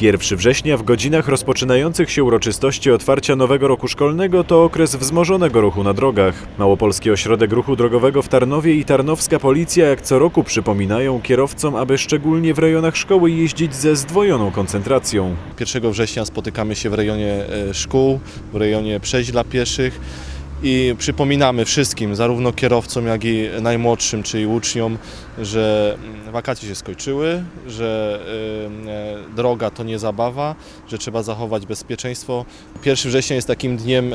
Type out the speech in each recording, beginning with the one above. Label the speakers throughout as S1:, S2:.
S1: 1 września w godzinach rozpoczynających się uroczystości otwarcia nowego roku szkolnego to okres wzmożonego ruchu na drogach. Małopolski Ośrodek Ruchu Drogowego w Tarnowie i Tarnowska Policja jak co roku przypominają kierowcom, aby szczególnie w rejonach szkoły jeździć ze zdwojoną koncentracją.
S2: 1 września spotykamy się w rejonie e, szkół, w rejonie przejść dla pieszych i przypominamy wszystkim, zarówno kierowcom, jak i najmłodszym, czyli uczniom, że mm, wakacje się skończyły, że e, e, droga to nie zabawa, że trzeba zachować bezpieczeństwo. 1 września jest takim dniem,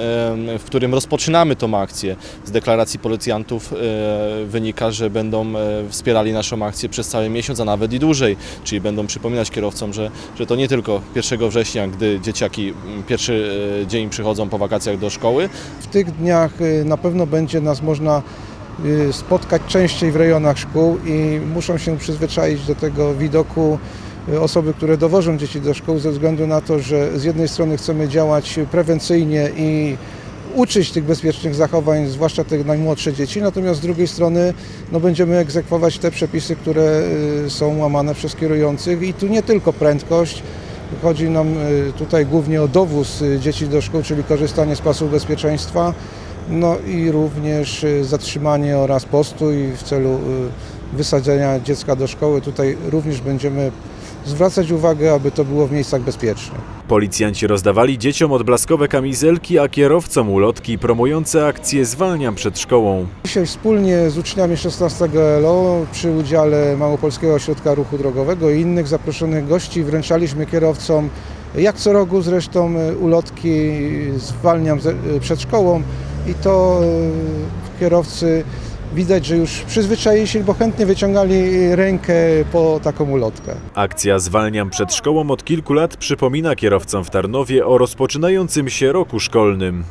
S2: w którym rozpoczynamy tą akcję. Z deklaracji policjantów e, wynika, że będą e, wspierali naszą akcję przez cały miesiąc, a nawet i dłużej, czyli będą przypominać kierowcom, że, że to nie tylko 1 września, gdy dzieciaki mm, pierwszy dzień przychodzą po wakacjach do szkoły,
S3: W tych dniach y, na pewno będzie nas można y, spotkać częściej w rejonach szkół i muszą się przyzwyczaić do tego widoku y, osoby, które dowożą dzieci do szkół ze względu na to, że z jednej strony chcemy działać prewencyjnie i uczyć tych bezpiecznych zachowań, zwłaszcza te najmłodsze dzieci, natomiast z drugiej strony no, będziemy egzekwować te przepisy, które są łamane przez kierujących. I tu nie tylko prędkość, Chodzi nam tutaj głównie o dowóz dzieci do szkół, czyli korzystanie z pasów bezpieczeństwa, no i również y, zatrzymanie oraz postój w celu y, wysadzenia dziecka do szkoły. Tutaj również będziemy zwracać uwagę, aby to było w miejscach bezpiecznych.
S1: Policjanci rozdawali dzieciom odblaskowe kamizelki, a kierowcom ulotki promujące akcję Zwalniam przed szkołą.
S3: Dzisiaj wspólnie z uczniami 16 LO przy udziale Małopolskiego Ośrodka Ruchu Drogowego i innych zaproszonych gości wręczaliśmy kierowcom, jak co roku zresztą, y, ulotki zwalniam ze- przed szkołą i to y, kierowcy widać, że już przyzwyczaili się, bo chętnie wyciągali rękę po taką ulotkę.
S1: Akcja Zwalniam przed szkołą od kilku lat przypomina kierowcom w Tarnowie o rozpoczynającym się roku szkolnym.